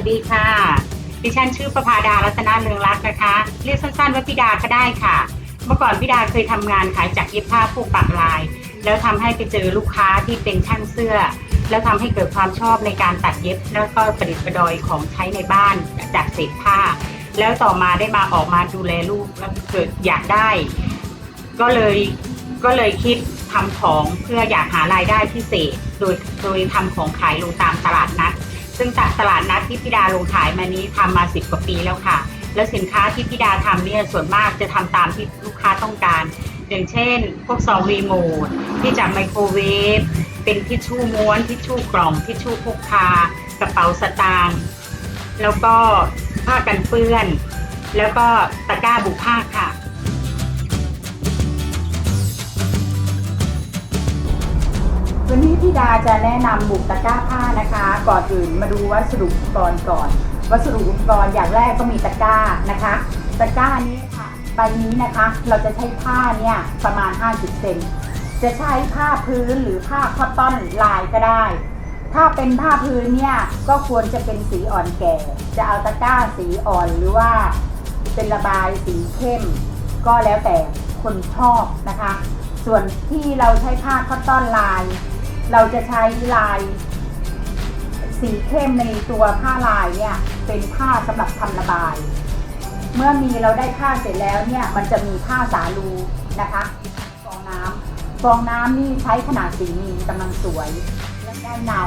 วัสดีค่ะ ดิฉันชื่อประภาดารัตนาเรืองรักษ์นะคะ เรียกสั้นๆว่าพี่ดาก็ได้ค่ะ เมื่อก่อนพี่ดาเคยทำงานขายจากรเย็บผ้าพวกปักลาย แล้วทำให้ไปเจอลูกค้าที่เป็นช่างเสื้อ แล้วทำให้เกิดความชอบในการตัดเย็บ แล้วก็ประดิษฐ์ประดอยของใช้ในบ้านจากเศษผ้า แล้วต่อมาได้มาออกมาดูแลลูกแล้วเกิดอยากได้ ก็เลยก็เลยคิดทำของเพื่ออยากหารายได้พิเศษ โดยโดยทำของขายลงตามตลาดนัด ซึ่งตลาดนัดที่พี่ดาลงขายมานี้ทำมาสิบกว่าปีแล้วค่ะ แล้วสินค้าที่พี่ดาทำเนี่ยส่วนมากจะทำตามที่ลูกค้าต้องการ อย่างเช่น พวกซองรีโมทที่จากไมโครเวฟเป็นทิชชู่ม้วนทิชชู่กล่องทิชชู่พกพากระเป๋าสตางค์แล้วก็ผ้ากันเปื้อน แล้วก็ตะกร้าบุกผ้าค่ะ วันนี้พี่ดาจะแนะนำบุกตะกร้าผ้านะคะ ก่อนอื่นมาดูวัสดุอุปกรณ์ก่อน วัสดุอุปกรณ์อย่างแรกต้องมีตะกร้านะคะ ตะกร้านี้ค่ะใบนี้นะคะ เราจะใช้ผ้าเนี่ยประมาณ 50เซนจะใช้ผ้าพื้นหรือผ้าคอตตอนลายก็ได้ ถ้าเป็นผ้าพื้นเนี่ยก็ควรจะเป็นสีอ่อนแก่ จะเอาตะกร้าสีอ่อนหรือว่า เป็นระบายสีเข้ม ก็แล้วแต่คนชอบนะคะ ส่วนที่เราใช้ผ้าคอตตอนลาย เราจะใช้ลายสีเข้มในตัวผ้าลายเนี่ยเป็นผ้าสำหรับทำระบาย เมื่อมีเราได้ผ้าเสร็จแล้วเนี่ยมันจะมีผ้าสาลูนะคะฟองน้ำฟองน้ำนี่ใช้ขนาดสีมีกำลังสวยและได้เนา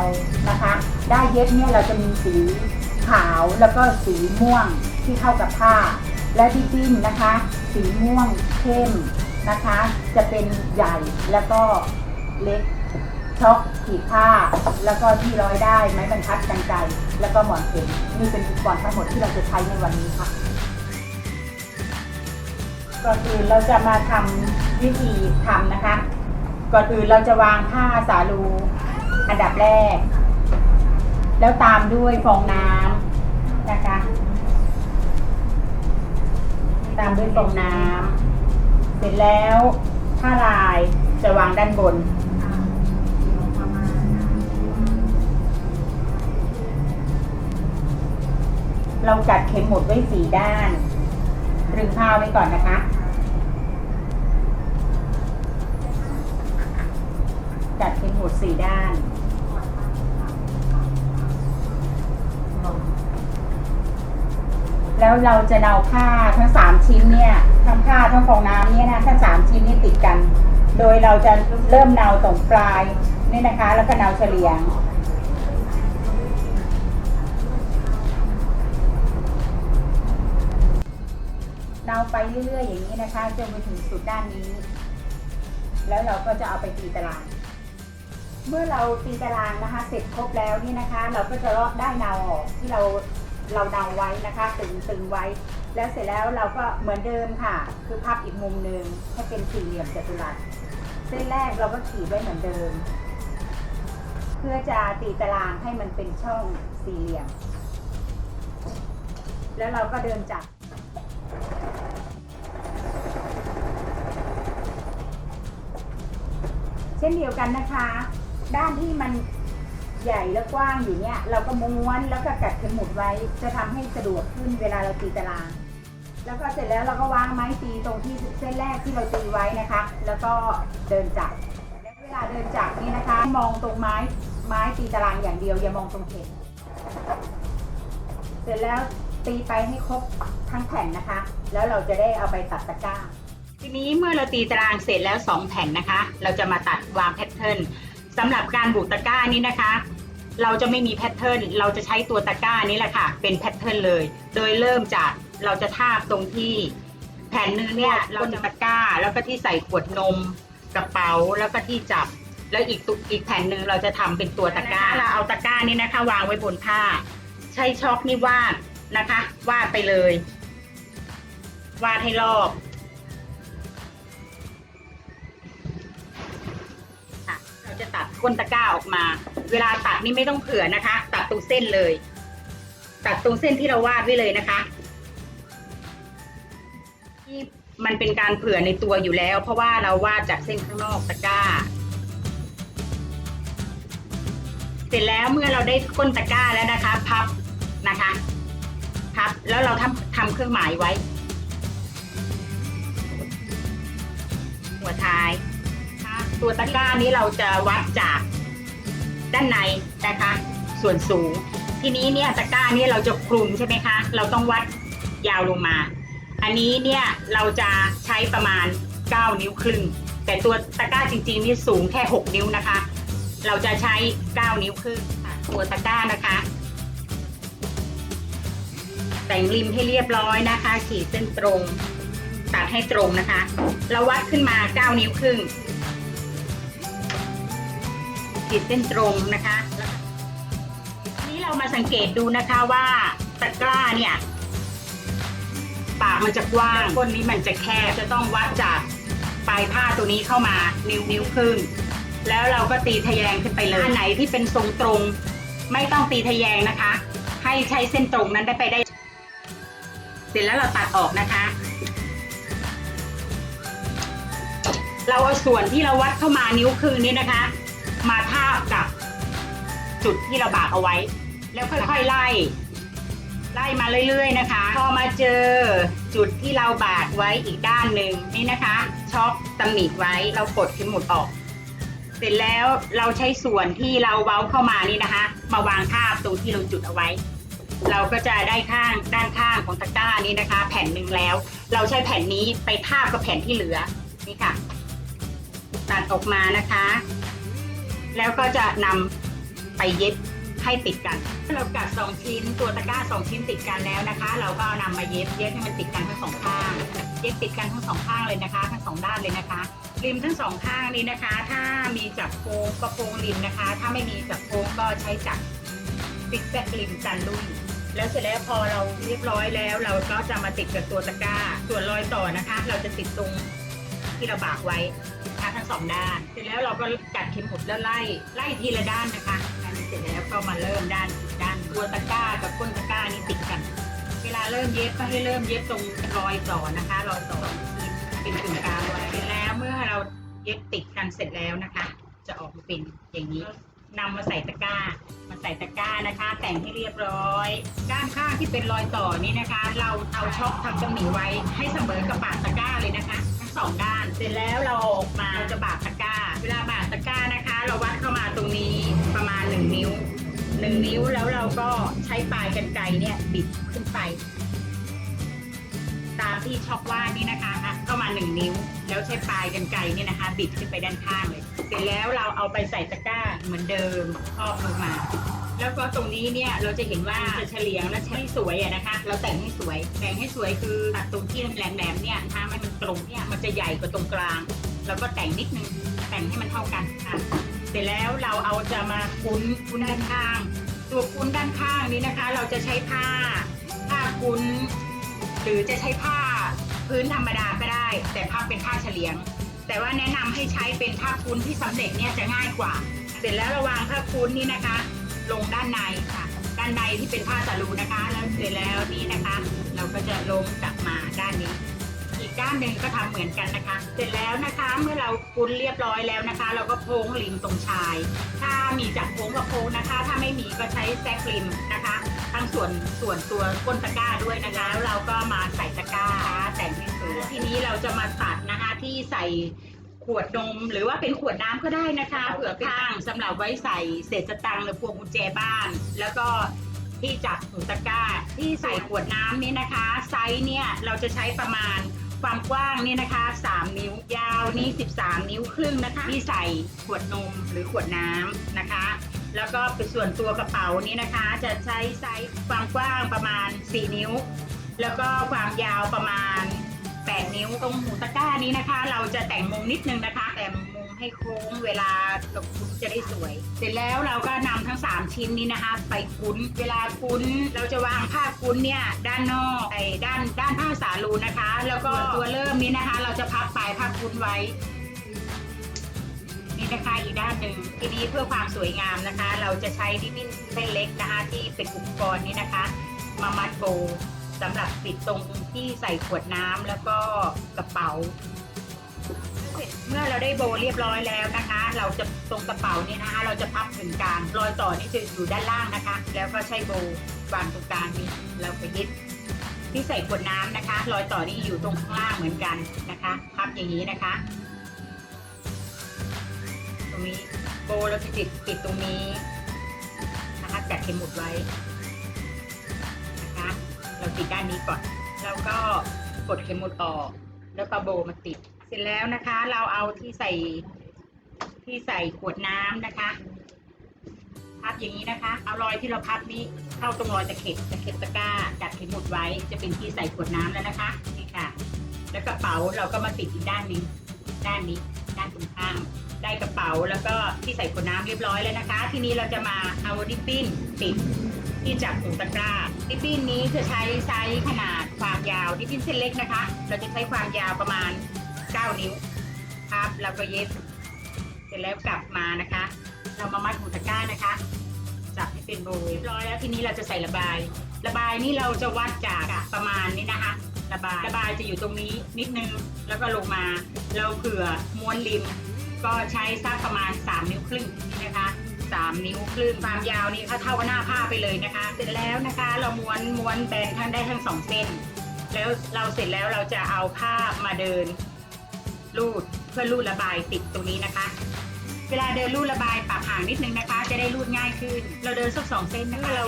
นะคะ ได้เย็บเนี่ยเราจะมีสีขาวแล้วก็สีม่วงที่เข้ากับผ้า และที่ปิ้นนะคะ สีม่วงเข้มนะคะ จะเป็นใหญ่แล้วก็เล็ก ช็อกขีดผ้า แล้วก็ที่ร้อยได้ไม้บรรทัดกันไกแล้วก็หมอนเข็มนี่เป็นอุปกรณ์ทั้งหมดที่เราจะใช้ในวันนี้ค่ะก่อนอื่นเราจะมาทำวิธีทำนะคะ ก่อนอื่นเราจะวางผ้าสาลูอันดับแรก แล้วตามด้วยฟองน้ำนะคะ ตามด้วยฟองน้ำเสร็จแล้วผ้าลายจะวางด้านบน เราจัดเข็มหมุดไว้สี่ด้านรึงผ้าไว้ก่อนนะคะ จัดเข็มหมุดสี่ด้านแล้วเราจะเนาผ้าทั้งสามชิ้นเนี่ยทั้งผ้าทั้งฟองน้ำเนี่ยนะทั้งสามชิ้นนี้ติดกัน โดยเราจะเริ่มเนาตรงปลายนี่นะคะ แล้วก็เนาเฉลียง เนาไปเรื่อยๆอย่างนี้นะคะจนไปถึงสุดด้านนี้ แล้วเราก็จะเอาไปตีตาราง เมื่อเราตีตารางนะคะ เสร็จครบแล้วนี่นะคะ เราก็จะลอกได้นาออกที่เราเราเนาไว้นะคะตึงตึงไว้ แล้วเสร็จแล้วเราก็เหมือนเดิมค่ะ คือพับอีกมุมหนึ่งให้เป็นสี่เหลี่ยมจัตุรัสเส้นแรกเราก็ขีดไว้เหมือนเดิม เพื่อจะตีตารางให้มันเป็นช่องสี่เหลี่ยม แล้วเราก็เดินจับ ช่นเดียวกันนะคะ ด้านที่มันใหญ่และกว้างอยู่เนี่ย เราก็ม้วนแล้วก็กัดเข็มหมุดไว้ จะทำให้สะดวกขึ้นเวลาเราตีตาราง แล้วก็เสร็จแล้วเราก็วางไม้ตีตรงที่เส้นแรกที่เราตีไว้นะคะ แล้วก็เดินจับและเวลาเดินจับนี่นะคะ มองตรงไม้ไม้ตีตารางอย่างเดียวอย่ามองตรงเข็มเสร็จแล้วตีไปให้ครบทั้งแผ่นนะคะ แล้วเราจะได้เอาไปตัดตะกร้า ทีนี้เมื่อเราตีตารางเสร็จแล้ว 2 แผ่นนะคะ เราจะมาตัดวางแพทเทิร์นสำหรับการบุกตะกร้านี้นะคะ เราจะไม่มีแพทเทิร์นเราจะใช้ตัวตะกร้านี้แหละค่ะ เป็นแพทเทิร์นเลย โดยเริ่มจากเราจะทาบตรงที่แผ่นนึงเนี่ยเราจะตะกร้า แล้วก็ที่ใส่ขวดนมกระเป๋าแล้วก็ที่จับ แล้วอีกตุอีกแผ่นหนึ่งเราจะทำเป็นตัวตะกร้าเราเอาตะกร้านี้นะคะ วางไว้บนผ้า ใช้ช็อกนี่วาดนะคะ วาดไปเลย วาดให้รอบ ก้นตะกร้าออกมา เวลาตัดนี่ไม่ต้องเผื่อนะคะ ตัดตรงเส้นเลย ตัดตรงเส้นที่เราวาดไว้เลยนะคะที่มันเป็นการเผื่อในตัวอยู่แล้ว เพราะว่าเราวาดจากเส้นข้างนอกตะกร้า เสร็จแล้วเมื่อเราได้ก้นตะกร้าแล้วนะคะ พับนะคะ พับแล้วเราทำทำเครื่องหมายไว้ หัวท้าย ตัวตะกร้านี้เราจะวัดจากด้านในนะคะ ส่วนสูง ทีนี้เนี่ยตะกร้านี้เราจะคลุมใช่ไหมคะ เราต้องวัดยาวลงมา อันนี้เนี่ยเราจะใช้ประมาณ 9 นิ้วครึ่ง แต่ตัวตะกร้าจริงๆนี่สูงแค่ 6 นิ้วนะคะ เราจะใช้ 9 นิ้วครึ่งตัวตะกร้านะคะ แต่งริมให้เรียบร้อยนะคะ ขีดเส้นตรงตัดให้ตรงนะคะ เราวัดขึ้นมา 9 นิ้วครึ่ง ขีดเส้นตรงนะคะทีนี้เรามาสังเกตดูนะคะว่าตะกร้าเนี่ยปากมันจะกว้างก้นนี้มันจะแคบจะต้องวัดจากปลายผ้าตัวนี้เข้ามานิ้วนิ้วครึ่งแล้วเราก็ตีทะแยงขึ้นไปเลยอันไหนที่เป็นทรงตรง ไม่ต้องตีทะแยงนะคะ ให้ใช้เส้นตรงนั้นได้ไปได้ เสร็จแล้วเราตัดออกนะคะ เราเอาส่วนที่เราวัดเข้ามานิ้วครึ่งนี้นะคะ มาทาบกับจุดที่เราบากเอาไว้ แล้วค่อยๆไล่ ไล่มาเรื่อย ๆ นะคะ พอมาเจอจุดที่เราบากไว้อีกด้านหนึ่งนี่นะคะช็อคตำหนิไว้เรากดขึ้หมุดออก เสร็จแล้วเราใช้ส่วนที่เราเว้าเข้ามานี่นะคะ มาวางทาบตรงที่เราจุดเอาไว้ เราก็จะได้ข้างด้านข้างของตะกร้านี้นะคะ แผ่นหนึ่งแล้ว เราใช้แผ่นนี้ไปทาบกับแผ่นที่เหลือนี่ค่ะ ตัดออกมานะคะ แล้วก็จะนำไปเย็บให้ติดกัน เรากัดสองชิ้นตัวตะกร้าสองชิ้นติดกันแล้วนะคะ เราก็เอานำมาเย็บเย็บให้มันติดกันทั้งสองข้าง เย็บติดกันทั้งสองข้างเลยนะคะ ทั้งสองด้านเลยนะคะริมทั้งสองข้างนี้นะคะ ถ้ามีจับโค้งก็โค้งริมนะคะ ถ้าไม่มีจับโค้งก็ใช้จับฟิกแซกริมกันลุยแล้วเสร็จแล้วพอเราเรียบร้อยแล้ว เราก็จะมาติดกับตัวตะกร้า ส่วนรอยต่อนะคะ เราจะติดตรงที่เราบากไว้ ทั้งสองด้าน เสร็จแล้วเราก็กัดเข็มหมุดแล้วไล่ไล่ทีละด้านนะคะอันเสร็จแล้วก็มาเริ่มด้านด้านตัวตะกร้ากับก้นตะกร้านี่ติดกัน เวลาเริ่มเย็บก็ให้เริ่มเย็บตรงรอยต่อนะคะรอยต่อเป็นกึ่งกลางไว้แล้วเมื่อเราเย็บติดกันเสร็จแล้วนะคะ จะออกมาเป็นอย่างนี้นำมาใส่ตะกร้า มาใส่ตะกร้านะคะ แต่งให้เรียบร้อย ด้านข้างที่เป็นรอยต่อนี้นะคะ เราเอาช็อคทำตำหนิไว้ให้เสมอกับปากตะกร้าเลยนะคะ ทั้งสองด้าน เสร็จแล้วเราออกมา หนึ่งนิ้วแล้วเราก็ใช้ปลายกันไกเนี่ยบิดขึ้นไป ตามที่ช็อกว่านี่นะคะเข้ามาหนึ่งนิ้ว แล้วใช้ปลายกันไกเนี่ยนะคะ บิดขึ้นไปด้านข้างเลย เสร็จแล้วเราเอาไปใส่ตะกร้าเหมือนเดิมครอบลงมา แล้วก็ตรงนี้เนี่ยเราจะเห็นว่าจะเฉลียงและใช้สวยอะนะคะ เราแต่งให้สวยแต่งให้สวยคือตัดตรงที่แหลมๆเนี่ยนะคะมันตรงเนี่ยมันจะใหญ่กว่าตรงกลาง แล้วก็แต่งนิดนึงแต่งให้มันเท่ากันค่ะ เสร็จแล้วเราเอาจะมาคุ้นคุ้นด้านข้าง ตัวคุ้นด้านข้างนี้นะคะ เราจะใช้ผ้าผ้าคุ้น หรือจะใช้ผ้าพื้นธรรมดาก็ได้ แต่ผ้าเป็นผ้าเฉลียง แต่ว่าแนะนำให้ใช้เป็นผ้าคุ้นที่สำเร็จเนี่ยจะง่ายกว่า เสร็จแล้วระวางผ้าคุ้นนี่นะคะ ลงด้านในค่ะด้านในที่เป็นผ้าสาลูนะคะ แล้วเสร็จแล้วนี่นะคะ เราก็จะลงกลับมาด้านนี้ ด้านหนึ่งก็ทำเหมือนกันนะคะ เสร็จแล้วนะคะเมื่อเราคุ้นเรียบร้อยแล้วนะคะ เราก็โพ้งริมตรงชาย ถ้ามีจับโพ้งก็โพ้งนะคะ ถ้าไม่มีก็ใช้แซกริมนะคะ ทั้งส่วนส่วนตัวก้นตะกร้าด้วยนะคะ แล้วเราก็มาใส่ตะกร้าแต่งให้สวยทีนี้เราจะมาตัดนะคะที่ใส่ขวดนมหรือว่าเป็นขวดน้ำก็ได้นะคะ เผื่อข้างสำหรับไว้ใส่เศษสตังค์หรือพวงกุญแจบ้าน แล้วก็ที่จับหูตะกร้าที่ใส่ขวดน้ำนี่นะคะ ไซส์เนี่ยเราจะใช้ประมาณ ความกว้างนี่นะคะ 3 นิ้วยาวนี่ 13 นิ้วครึ่งนะคะที่ใส่ขวดนมหรือขวดน้ำนะคะ แล้วก็เป็นส่วนตัวกระเป๋านี้นะคะ จะใช้ไซส์ความกว้างประมาณ 4 นิ้ว แล้วก็ความยาวประมาณ 8 นิ้วตรงหูตะกร้านี้นะคะ เราจะแต่งมุมนิดนึงนะคะแต่ ให้โค้งเวลาตกคุ้นจะได้สวย เสร็จแล้วเราก็นำทั้ง 3 ชิ้นนี้นะคะ ไปคุ้น เวลาคุ้นเราจะวางผ้าคุ้นเนี่ยด้านนอกไอ้ด้านด้านผ้าสาลูนะคะ แล้วก็ตัวเริ่มนี้นะคะ เราจะพับปลายผ้าคุ้นไว้นี่นะคะอีกด้านหนึ่งทีนี้เพื่อความสวยงามนะคะ เราจะใช้ริบบิ้นเส้นเล็กนะคะ ที่เป็นอุปกรณ์นี้นะคะ มามัดโบสำหรับปิดตรงที่ใส่ขวดน้ำแล้วก็กระเป๋า เมื่อเราได้โบเรียบร้อยแล้วนะคะ เราจะตรงกระเป๋านี่นะคะ เราจะพับถึงกลางรอยต่อนี่จะอยู่ด้านล่างนะคะ แล้วก็ใช้โบวางตรงกลางนี้เราไปยึดที่ใส่ขวดน้ำนะคะ รอยต่อนี่อยู่ตรงข้างล่างเหมือนกันนะคะ พับอย่างนี้นะคะ ตรงนี้โบเราจะติดติดตรงนี้นะคะจัดเข็มหมุดไว้นะคะ เราติดด้านนี้ก่อน แล้วก็กดเข็มหมุดออก แล้วก็โบมาติด ร็จแล้วนะคะ เราเอาที่ใส่ที่ใส่ขวดน้ำนะคะพับอย่างนี้นะคะ เอารอยที่เราพับนี้เข้าตรงรอยตะเข็บตะเข็บตะกร้าจัดเข็มหมุดไว้จะเป็นที่ใส่ขวดน้ำแล้วนะคะนี่ค่ะ แล้วกระเป๋าเราก็มาติดอีกด้านนึงด้านนี้ ด้านตรงข้างได้กระเป๋าแล้วก็ที่ใส่ขวดน้ำเรียบร้อยแล้วนะคะ ทีนี้เราจะมาเอาดิปปิ้นติดที่จับถุงตะกร้าดิปปิ้นนี้จะใช้ไซส์ขนาดความยาวดิปปิ้นเส้นเล็กนะคะ เราจะใช้ความยาวประมาณ 9 นิ้วพับแล้วก็เย็บ เสร็จแล้วกลับมานะคะ เรามามัดถุงตะกร้านะคะ จับให้เป็นโบว์เรียบร้อยแล้วทีนี้เราจะใส่ระบาย ระบายนี่เราจะวัดจากประมาณนี้นะคะ ระบายระบายจะอยู่ตรงนี้นิดนึงแล้วก็ลงมาเราเผื่อม้วนริม ก็ใช้สักประมาณ 3 นิ้วครึ่งนะคะ3นิ้วครึ่งความยาวนี่เขาเท่ากับหน้าผ้าไปเลยนะคะ เสร็จแล้วนะคะ เราม้วนม้วนแบนทั้งได้ทั้งสองเส้น แล้วเราเสร็จแล้วเราจะเอาผ้ามาเดิน รูดเพื่อรูดระบายติดตรงนี้นะคะ เวลาเดินรูดระบายปรับห่างนิดนึงนะคะ จะได้รูดง่ายขึ้น เราเดินสักสองเส้นนะคะเรา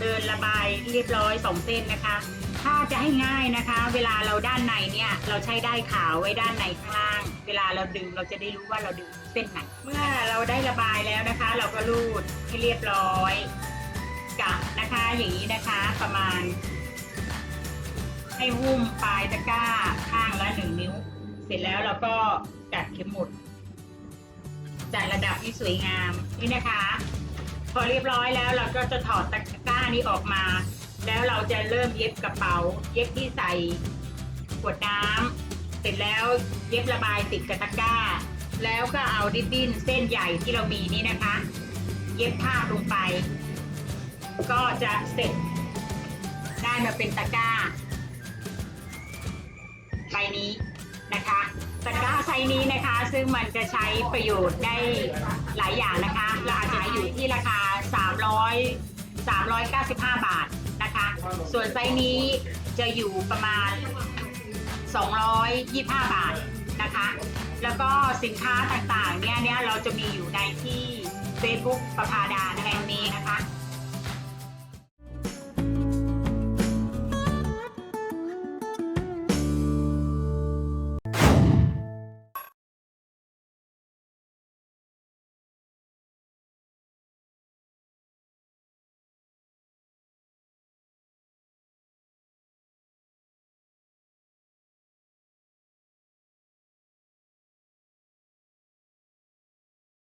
เดินระบายเรียบร้อยสองเส้นนะคะ ถ้าจะให้ง่ายนะคะ เวลาเราด้านในเนี่ยเราใช้ได้ขาวไว้ด้านในข้างล่าง เวลาเราดึงเราจะได้รู้ว่าเราดึงเส้นไหน เมื่อเราได้ระบายแล้วนะคะ เราก็รูดให้เรียบร้อยกะนะคะอย่างนี้นะคะประมาณให้หุ้มปลายตะกร้าข้างละหนึ่งนิ้ว สร็จแล้วเราก็จัดเข็มหมุด จัดระดับที่สวยงามนี่นะคะ พอเรียบร้อยแล้วเราก็จะถอดตะกร้านี้ออกมา แล้วเราจะเริ่มเย็บกระเป๋า เย็บที่ใส่ขวดน้ำเสร็จแล้วเย็บระบายติดกับตะกร้า แล้วก็เอาดิบบิ้นเส้นใหญ่ที่เรามีนี่นะคะ เย็บผ้าลงไป ก็จะเสร็จได้มาเป็นตะกร้าใบนี้ นะคะตะกร้าไซส์นี้นะคะ ซึ่งมันจะใช้ประโยชน์ได้หลายอย่างนะคะ ราคาอยู่ที่ราคา 300 395 บาทนะคะ ส่วนไซส์นี้จะอยู่ประมาณ 225 บาทนะคะ แล้วก็สินค้าต่างๆเนี่ยเนี่ยเราจะมีอยู่ในที่ Facebook ประพาดาแฮนด์เมดนะคะ